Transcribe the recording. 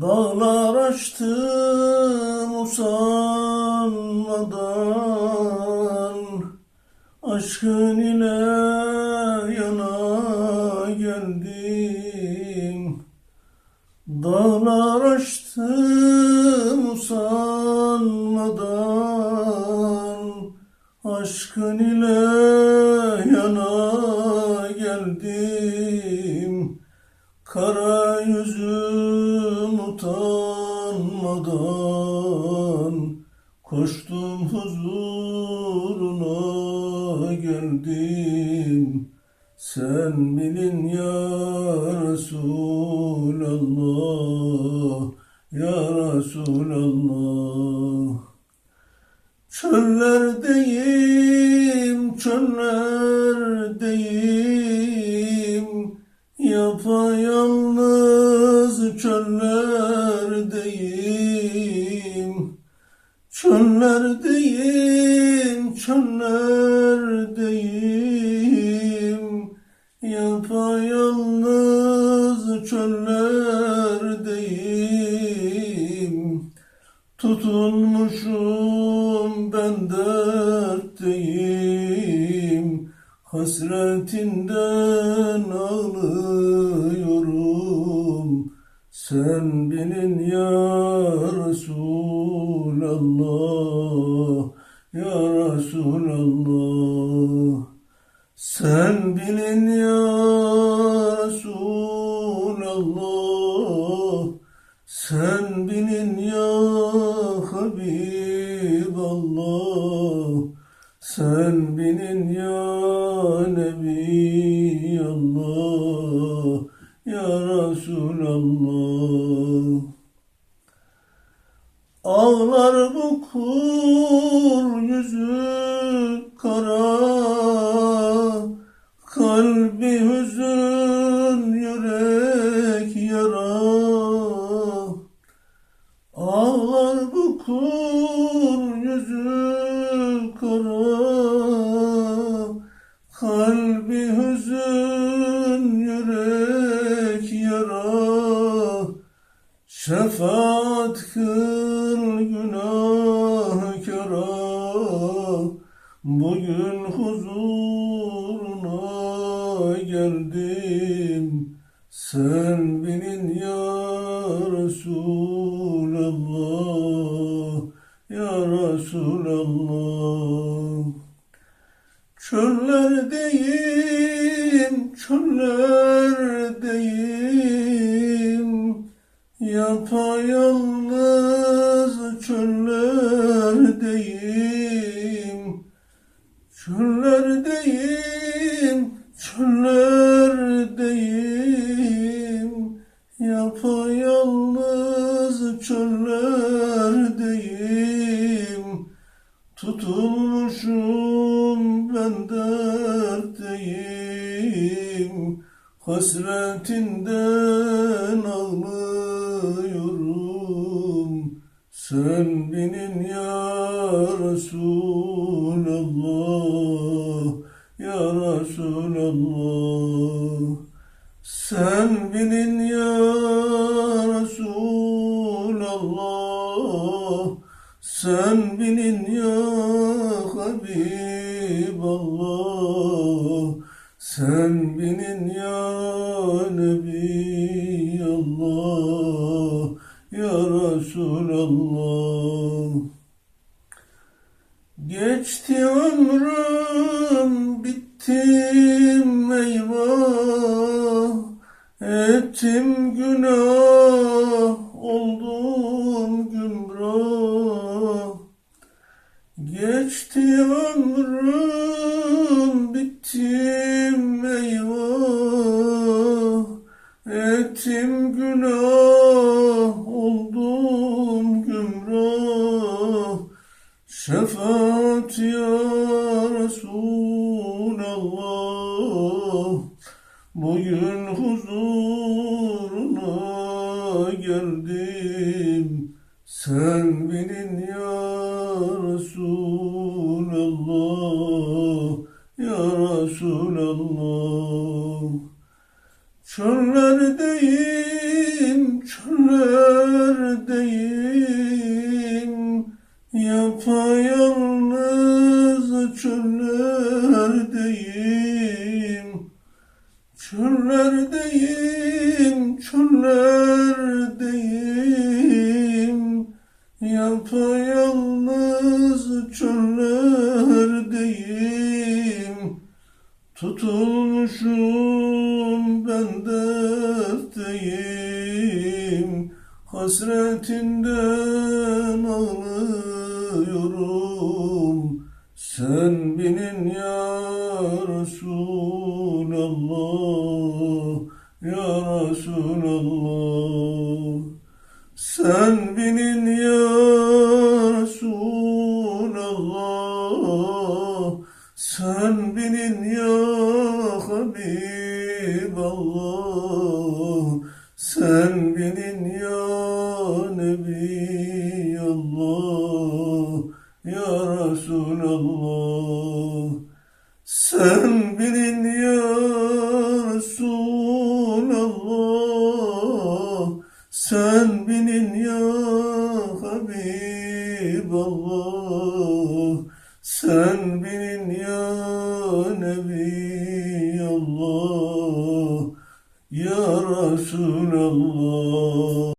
Dağlar açtım usanmadan Aşkın ile yana geldim. Dağlar açtım usanmadan Aşkın ile yana geldim. Kara yüzüm utanmadan Koştum huzuruna geldim. Sen bilin ya Resulallah Ya Resulallah. Çöllerdeyim, çöllerdeyim. Yapayalnız çöllerdeyim Çöllerdeyim, çöllerdeyim Yapayalnız çöllerdeyim Tutunmuşum ben dertteyim Hasretinden ağlıyorum Sen bilin ya Resulallah Ya Resulallah. Sen bilin ya Resulallah. Sen bilin ya Habiballah. Sen bilin ya Ağlar bu kul yüzü kara Kalbi hüzün yürek yara. Ağlar bu kul yüzü kara Kalbi hüzün yürek yara. Şefaat kıl Bugün huzuruna geldim. Sen bilin ya Resulallah Ya Resulallah. Çöllerdeyim, çöllerdeyim. Yapayalnız Yapayalnız çöllerdeyim. Tutulmuşum ben dertteyim Hasretinden ağlıyorum Sen benim ya Resulallah Ya Resulallah Sen bilin ya Resulallah. Sen bilin ya Habiballah. Sen bilin ya Nebi Allah Ya Resulallah. Geçti ömrüm bittim eyvah Ettim günah oldum gümrah Geçti ömrüm bittim eyvah Ettim günah oldum gümrah. Şefaat ya Resulallah. Bugün huzuruna geldim. Sen bilin ya Resulallah. Ya Resulallah Çöllerdeyim, çöllerdeyim, yapayalnız çöllerdeyim. Çöllerdeyim, çöllerdeyim, yapayalnız çöllerdeyim. Tutulmuşum yüreğim hasretinden ağlıyorum. Sen binin ya Resulallah, ya Resulallah. Sen binin ya Resulallah, sen binin ya Habiballah, sen binin ya Nebiyallah, ya Resulallah. Sen binin ya Resulallah, sen binin ya Habiballah, sen binin ya Nebiyallah, ya Resulallah.